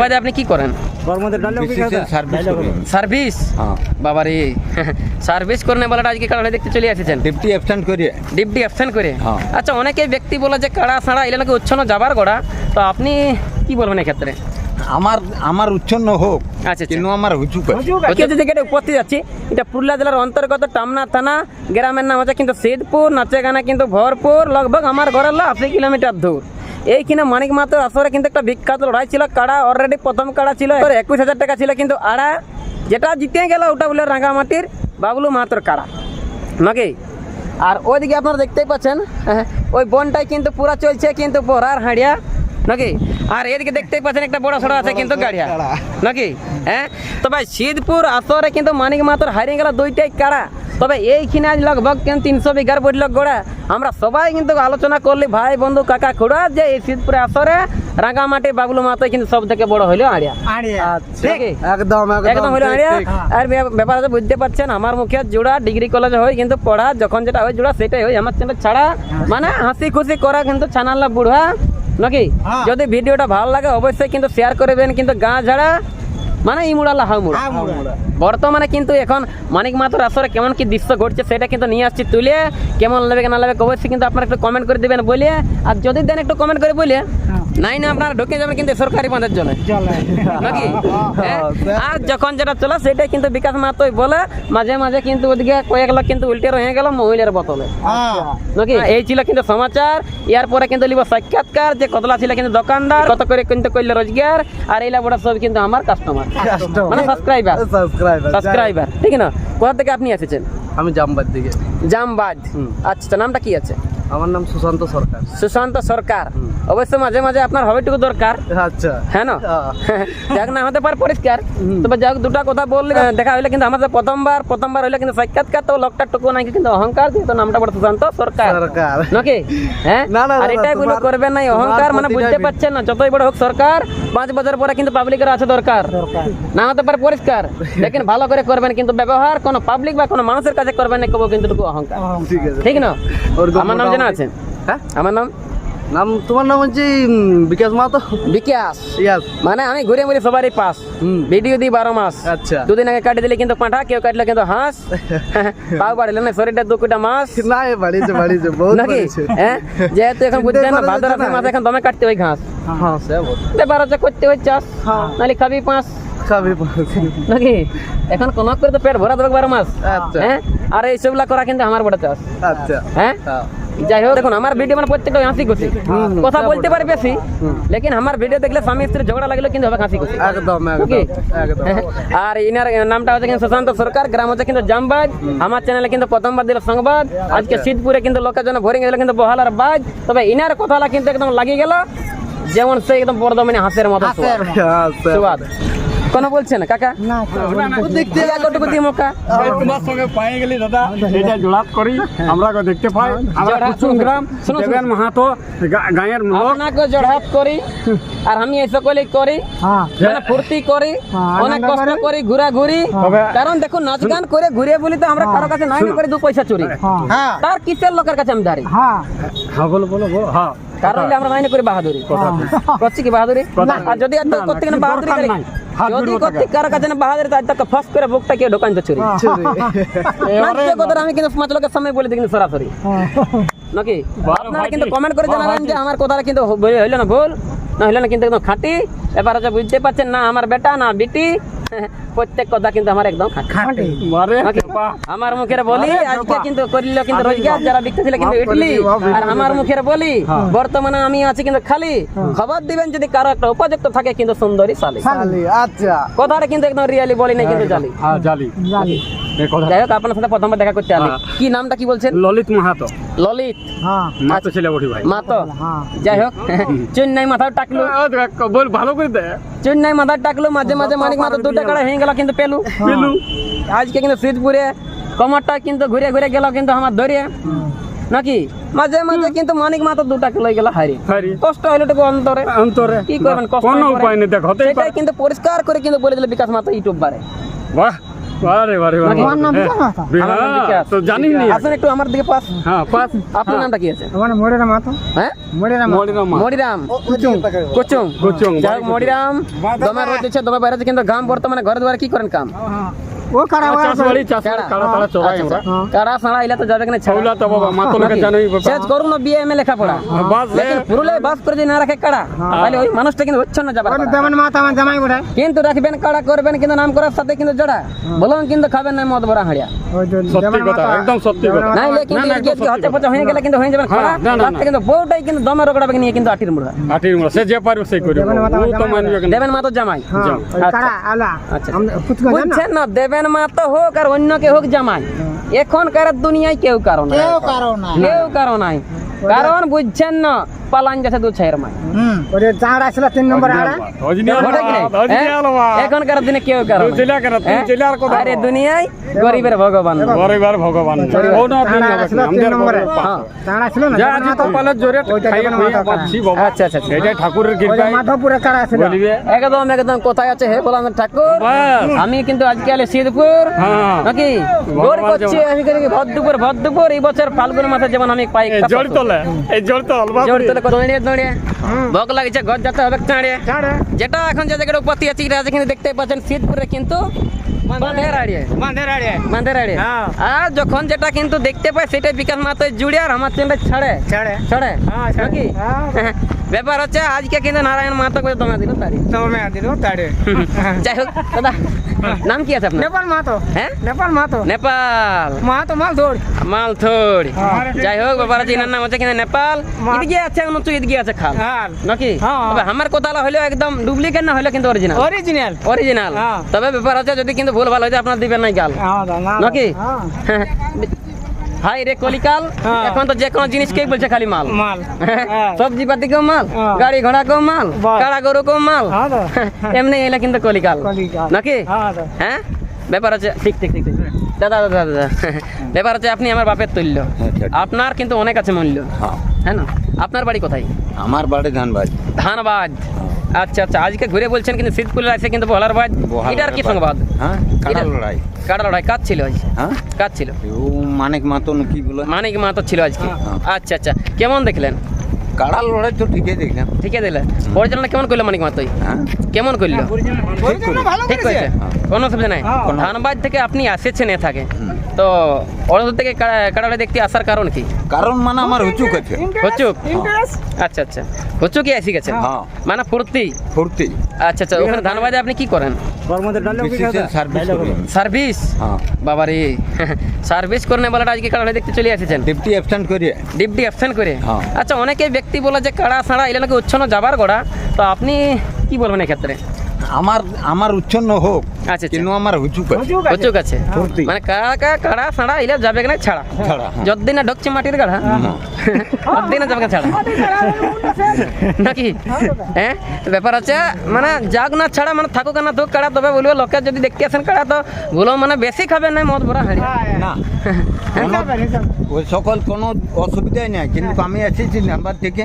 বাদে আপনি কি করেন? সার্ভিস? হ্যাঁ। বাবারে সার্ভিস করে বলাটা আজকে কাড়া দেখতে চলে এসেছেন ডিপটি অ্যাবসেন্ট করে। ডিপটি অ্যাবসেন্ট করে। হ্যাঁ। আচ্ছা অনেকে ব্যক্তি বলে যে কাড়া সাড়া এলে নাকি উচ্ছন্ন যাবার গোড়া। তো আপনি কি বলবেন এক্ষেত্রে? আমার আমার উচ্ছন্ন হোক আচ্ছা, আচ্ছা। কিন্তু আমার হুচুক আজকে উপস্থিত আছি। এটা পুরুলিয়া জেলার অন্তর্গত টামনা থানা গ্রামের নাম হচ্ছে কিন্তু সেদপুর নাচে গানা কিন্তু ভরপুর। লগভগ আমার ঘরের লো আশি কিলোমিটার দূর। এইখানে মানিক মাত্র আসরে কিন্তু একটা বিখ্যাত লড়াই ছিল কাড়া অলরেডি প্রথম কাড়া ছিল একুশ হাজার টাকা ছিল কিন্তু আড়া যেটা জিতে গেল ওটা বলে রাঙ্গামাটির বাবলু মাত্র কাড়া নাকি? আর ওইদিকে আপনারা দেখতেই পাচ্ছেন হ্যাঁ, ওই বনটাই কিন্তু পুরা চলছে কিন্তু পড়ার হাঁড়িয়া নাকি? আর এদিকে দেখতেই পাচ্ছেন একটা বড় সড়ো আছে কিন্তু গাড়িয়া নাকি? হ্যাঁ তবে শীতপুর আসরে কিন্তু মানিক মাত্র হারিয়ে গেল দুইটাই কাড়া তবে এইখানে আজ লগভগ কিন্তু তিনশো বিঘার বইল গোড়া? আমরা সবাই কিন্তু আলোচনা করলি ভাই বন্ধু কাকা খুড়া যে এই শীতপুরে আসরে রাঙামাটি বাবলু মাত্র কিন্তু সব থেকে বড় হইল আড়িয়া। একদম একদম হইল আড়িয়া। আর ব্যাপার আছে বুঝতে পারছেন আমার মুখে জোড়া ডিগ্রি কলেজ হয় কিন্তু পড়া যখন যেটা হয় জোড়া সেটাই হয়। আমার চ্যানেল ছাড়া মানে হাসি খুশি করা কিন্তু ছানাল্লা বুড়া নাকি? যদি ভিডিওটা ভালো লাগে অবশ্যই কিন্তু শেয়ার করবেন কিন্তু গা ঝাড়া মানে ইমুড়ালা হাউ মুড়া। বর্তমানে কিন্তু এখন মানিক মাতুর আসরে কেমন কি দৃশ্য ঘটছে সেটা কিন্তু নিয়ে আসছি তুলে। কেমন লাগবে না লাগবে অবশ্যই কিন্তু আপনারা একটু কমেন্ট করে দিবেন বলে। আর যদি দেন একটু কমেন্ট করে বলে। নাই না আপনারা ঢুকে যাবেন কিন্তু সরকারি বাঁধের জন্য। নাকি? হ্যাঁ? আর যখন যেটা চলে সেটাই কিন্তু বিকাশ মাত্রই বলে মাঝে মাঝে কিন্তু ওদিকে কয়েক লোক কিন্তু উল্টে রয়ে গেল মহিলার বোতলে। নাকি? এই ছিল কিন্তু সমাচার। ইয়ার পরে কিন্তু লিব সাক্ষাৎকার যে কতলা ছিল কিন্তু দোকানদার কত করে কিন্তু করলে রোজগার আর এইলা বড় সব কিন্তু আমার কাস্টমার মানে সাবস্ক্রাইবার সাবস্ক্রাইবার ঠিক না? কোথা থেকে আপনি এসেছেন? আমি জামবাদ দিকে। জামবাজ আচ্ছা নামটা কি আছে? আমার নাম সুশান্ত সরকার। সুশান্ত সরকার। অবশ্য মাঝে মাঝে আপনার হবেটুকু দরকার। আচ্ছা। হ্যাঁ না? যাক না হতে পারে পরিষ্কার। তবে যাক দুটা কথা বললে দেখা হইলে কিন্তু আমাদের প্রথমবার প্রথমবার হইলে কিন্তু সাক্ষাৎকার তো লোকটার টুকু নাই কিন্তু অহংকার দিয়ে তো নামটা বড় সুশান্ত সরকার। সরকার। নাকি? হ্যাঁ? আর এটাই তোমার- করবেন নাই অহংকার মানে বুঝতে পারছেন না যতই বড় হোক সরকার পাঁচ বছর পরে কিন্তু পাবলিকের আছে দরকার। না হতে পারে পরিষ্কার। দেখেন ভালো করে করবেন কিন্তু ব্যবহার কোনো পাবলিক বা কোনো মানুষের কাছে করবেন না কেবল কিন্তু টুকু অহংকার। ঠিক আছে ঠিক না? আমার নাম জানা আছে? হ্যাঁ? আমার নাম নাম তোমার নাম হচ্ছে বিকাশ মাহাতো? বিকাশ। ইয়াস মানে আমি ঘুরে ঘুরে সবারই পাস। ভিডিও দিই বারো মাস। আচ্ছা। দুদিন আগে কাটি দিলে কিন্তু পাঁঠা কেউ কাটলে কিন্তু হাঁস। পাও বাড়িলে না শরীরটা দু কুটা মাছ না বাড়িছে বাড়িছে বহুত বাড়িছে। হ্যাঁ? যেহেতু এখন বুঝছেন না ভাদর যাচ্ছে আসে এখন দমে কাটতে হয় ঘাস। হ্যাঁ সে বল ব্যাপার হচ্ছে করতে হয় চাষ। নাহলে খাবি পাঁচ। খাবি নাকি? এখন কোন করে তো পেট ভরা দেবে বারো মাস। আচ্ছা। হ্যাঁ? আর এইসবগুলা করা কিন্তু আমার বড় চাষ। আচ্ছা। হ্যাঁ? হ্যাঁ। যাই হোক দেখুন আমার ভিডিও মানে প্রত্যেকটা হাসি খুশি। কথা বলতে পারে বেশি লেকিন আমার ভিডিও দেখলে স্বামী স্ত্রী ঝগড়া লাগলে কিন্তু হবে হাসি খুশি। একদম আর ইনার নামটা হচ্ছে কিন্তু সুশান্ত সরকার গ্রাম হচ্ছে কিন্তু জামবাজ আমার চ্যানেলে কিন্তু প্রথমবার দিল সংবাদ। আজকে শীতপুরে কিন্তু লোকের জন্য ভরে গেল কিন্তু বহালার বাজ। তবে ইনার কথাটা কিন্তু একদম লাগিয়ে গেল। যেমন সে একদম বর্ধমানে হাঁসের মতো সোয়াদ। হ্যাঁ, কোন বলছে না কাকা? দেখতে কটুকু দিয়ে মোকা তোমার সঙ্গে পাই গেলি দাদা এটা জোড়াত করি আমরা দেখতে পাই। আমরা কুসুম গ্রাম দেবেন মাহাতো গাঁয়ের লোক আপনাকে জড়হাত করি আর আমি এই সকলেই করি মানে ফুর্তি করি অনেক কষ্ট করি। ঘুরা ঘুরি কারণ দেখুন নাচ গান করে ঘুরে বলি তো আমরা কারও কাছে নাই করে দু পয়সা চুরি। তার কিসের লোকের কাছে আমি দাঁড়ি? হ্যাঁ। বলো বলো। হ্যাঁ। কারণ হলে আমরা নাই না করে বাহাদুরি। করছি কি বাহাদুরি? আর যদি করতে বাহাদুরি করি যদি করতে কারও কাছে না বাহাদুরি তার তাকে ফাঁস করে বুকটা দোকান তো চুরি। কথাটা আমি কিন্তু পাঁচ লোকের সামনে বলে দিই কিন্তু সরাসরি। নাকি? আপনারা কিন্তু কমেন্ট করে জানাবেন যে আমার কথাটা কিন্তু হইল না ভুল না হইল না কিন্তু খাঁটি। এবার বুঝতে পারছেন না আমার বেটা না বিটি। প্রত্যেক কথা কিন্তু আমার একদম খাঁটি। আমার মুখের বলি আজকে কিন্তু করিল কিন্তু রোজগার যারা বিকতে ছিল কিন্তু ইডলি। আর আমার মুখের বলি বর্তমানে আমি আছি কিন্তু খালি। খবর দিবেন যদি কারও একটা উপযুক্ত থাকে কিন্তু সুন্দরী শালি, আচ্ছা। কথাটা কিন্তু একদম রিয়ালি বলি নাই কিন্তু জালি। হ্যাঁ জালি। যাই হোক আপনার সাথে প্রথমবার দেখা করতে আলি কি নামটা কি বলছেন? ললিত মাহাতো। ললিত। মাতো ছেলে বটি ভাই। মাতো। যাই হোক চেন্নাই মাথাও টাকলো। বল ভালো করে দে। চেন্নাই মাথা টাকলো মাঝে মাঝে মানিক মাথা দুটা টাকা হয়ে গেল কিন্তু পেলু। পেলু। আজকে কিন্তু শীতপুরে কমরটা কিন্তু ঘুরে ঘুরে গেল কিন্তু আমার ধরে নাকি? মাঝে মাঝে কিন্তু মানিক মাথা দুটা লই গেল হারি। কষ্ট হইল টুকু অন্তরে। অন্তরে। কি করবেন কষ্ট কোনো উপায় নেই দেখো সেটাই কিন্তু পরিষ্কার করে কিন্তু বলে দিল বিকাশ মাথা ইউটিউব বারে। বাহ! আরে বারে বারে। আমার নাম বিকাশ মাহাতো। আমার নাম। তো জানি নি? আসেন একটু আমার দিকে পাস। হ্যাঁ পাস। আপনার নামটা কি আছে? আমার মোড়েরা মাতো হ্যাঁ? মোড়েরা কুচুং কুচুং, যাই দমে দমে বাইরে কিন্তু গাম বর্তমানে ঘরে দুয়ারে কি করেন কাম? ও কারা চাষ বাড়ি চাষ কাড়া। কাড়া চড়াই আমরা। সাড়া ইলা তো যাবে কিনা ছাউলা তো বাবা মাতো লোকে জানোই বাবা শেষ করুন না বিয়ে এমএ লেখাপড়া। বাস লেকিন পুরুলিয়ায় বাস করে যদি না রাখে কাড়া তাহলে ওই মানুষটা কিন্তু হচ্ছে না যাবার পারা। যেমন মাতো জামাই বলে কিন্তু রাখবেন কাড়া করবেন কিন্তু নাম করার সাথে কিন্তু জড়া। বলুন কিন্তু খাবেন না মদ বড়া হাড়িয়া। সত্যি কথা একদম সত্যি কথা। নাই লেকিন না, না, একদম হচ্ছে সত্যি পচা হয়ে গেলে কিন্তু হয়ে হ্যাঁ, বউটাই দমে রগড়াবে নিয়ে কিন্তু আটির মুড়া। আটির মোড়া সে যে পারবে সেই করবে। ও তো মানবে দেবেন মা তো জামাই। হ্যাঁ আচ্ছা। আচ্ছা। বুঝছেন না? দেবেন মা তো হোক আর অন্য কে হোক জামাই। এখনকার দুনিয়ায় কেউ কারণ কেউ কারণ নাই। কারণ বুঝছেন না পালান যাচ্ছে দু ছাইয়ের মাই আসলে তিন নম্বর আড়া। হ্যাঁ? এখনকার দিনে কেউ কারণ জেলা কেন? তুই হ্যাঁ? জেলার কথা আরে দুনিয়ায় গরিবের ভগবান। গরিবার ভগবান। ও না দিন চাঁড়া আসলে তিন নম্বরে। হ্যাঁ। আসলে না যা জোরে পাচ্ছি বাবা। আচ্ছা আচ্ছা আচ্ছা। ঠাকুরের কৃপায়। মাধবপুরে কারা আসলে? বলিবে। একদম একদম। কোথায় আছে হে বলাম ঠাকুর? আমি কিন্তু আজকে আলে সিদ্ধপুর। হ্যাঁ। নাকি? গোর করছি আমি ভদ্রপুর ভদ্রপুর? এই বছর ফাল্গুন মাসে যেমন আমি পাই জোর তোলে এই জোর তোল জোর তোলে দৌড়িয়ে দৌড়িয়ে ভোগ লাগিছে ঘর যেতে হবে চাঁড়ে চাঁড়ে যেটা এখন যে জায়গাটা উপতি আছে এটা কিন্তু দেখতে পাচ্ছেন শীতপুরে কিন্তু। আর যখন যেটা কিন্তু দেখতে পাই সেটা বিকাশ মাথায় জুড়ে আর আমার চ্যানেলটা ছাড়ে। ছাড়ে। ছাড়ে। নাকি? হ্যাঁ। ব্যাপার হচ্ছে আজকে কিন্তু নারায়ণ মাতা করে তোমার দিল তারি। তোমার মেয়ে দিল তাড়ে যাই হোক দাদা নাম কি আছে আপনার? নেপাল মাতো হ্যাঁ? নেপাল মাতো নেপাল। মাতো মাল দৌড় মালথোড় হ্যাঁ। যাই হোক ব্যাপার আছে এনার নাম হচ্ছে কিনা নেপাল। ঈদগি আছে উঁচু ঈদগি আছে খাল। হ্যাঁ নাকি? হ্যাঁ। তবে আমার কথা হলো একদম ডুপ্লিকেট না হলে কিন্তু অরিজিনাল অরিজিনাল অরিজিনাল হ্যাঁ। তবে ব্যাপার আছে যদি কিন্তু ভুল ভালো হয়েছে আপনার দিবেন নাই গাল। নাকি? হ্যাঁ হাই রে কলিকাল হ্যাঁ। এখন তো যে কোনো জিনিস কে বলছে খালি মাল? মাল। হ্যাঁ। সবজি পাতি কেউ মাল? হ্যাঁ। গাড়ি ঘোড়া কেউ মাল। কাড়া গরু কেউ মাল? হ্যাঁ এমনি এলে কিন্তু কলিকাল। নাকি? হ্যাঁ হ্যাঁ? ব্যাপার আছে ঠিক ঠিক ঠিক দাদা দাদা দাদা ব্যাপার আছে আপনি আমার বাপের তুল্য। আচ্ছা। আপনার কিন্তু অনেক আছে মূল্য। হ্যাঁ। হ্যাঁ না? আপনার বাড়ি কোথায়? আমার বাড়ি ধানবাদ। ধানবাদ। আচ্ছা আচ্ছা আজকে ঘুরে বলছেন কিন্তু শীতপুরের আছে কিন্তু বলার বাদ। এটার কি সংবাদ? হ্যাঁ কাটা লড়াই। কাটা লড়াই কাজ ছিল আজ হ্যাঁ? কাজ ছিল। ও মানিক মাতন কি বলে? মানিক মাতন ছিল আজকে। হ্যাঁ। আচ্ছা আচ্ছা কেমন দেখলেন? কাড়া লড়াই তো ঠিকই দেখলাম। ঠিক আছে দিলে পরিচালনা কেমন করল মানিক মাতোই হ্যাঁ? কেমন করল ঠিক করেছে। কোনো অসুবিধা নাই। হ্যাঁ। ধানবাদ থেকে আপনি আসেছেন এ থাকে। তো অড়দূর থেকে কাড়াটা দেখতে আসার কারণ কি? কারণ মানে আমার হুচুক আছে। হচুক? আচ্ছা আচ্ছা। হচুকি আসি হ্যাঁ। মানে ফুর্তি? ফুর্তি। আচ্ছা আচ্ছা। ওখানে ধানবাদে আপনি কি করেন? সার্ভিস হ্যাঁ। বাবারে। সার্ভিস করে বলাটা আজকে দেখতে চলে এসেছেন। ডিপটি অ্যাবসেন্ট করি। ডিপটি অ্যাবসেন্ট করে। হ্যাঁ। আচ্ছা অনেকে ব্যক্তি বলে যে কাড়া সাড়া এলে নাকি উচ্ছন্ন যাবার গোড়া। তো আপনি কি বলবেন এক্ষেত্রে? আমার আমার উচ্ছন্ন হোক আচ্ছা আচ্ছা। কিন্তু আমার হুচুক আছে। হচুক আছে। মানে কাড়া কা কাড়া সাড়া এলে যাবে না ছাড়া। ছাড়া হ্যাঁ। যতদিন না ঢুকছে মাটির গাড়া ততদিন না যাবে ছাড়া। নাকি? হ্যাঁ। ব্যাপার আছে মানে যাক না ছাড়া মানে থাকুক না থাকুক কাড়া তবে বলব লোকে যদি দেখতে আসেন কাড়া তো ভুলো মানে বেশি খাবে না মদ ভরা হাঁড়ি না। ওই সকল কোনো অসুবিধাই নাই কিন্তু আমি এসেছি নাম্বার থেকে।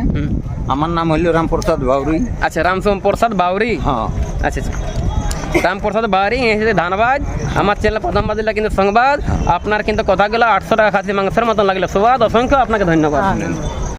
আমার নাম হলো রামপ্রসাদ বাউরি। আচ্ছা রামসোম প্রসাদ বাউরি। হ্যাঁ। আচ্ছা আচ্ছা রামপ্রসাদ বাড়ি এসেছে ধানবাদ আমার চ্যানেল প্রথম বাজিলা কিন্তু সংবাদ, আপনার কিন্তু কথাগুলো আটশো টাকা খাসি মাংসের মতন লাগল। সুবাদ, অসংখ্য আপনাকে ধন্যবাদ।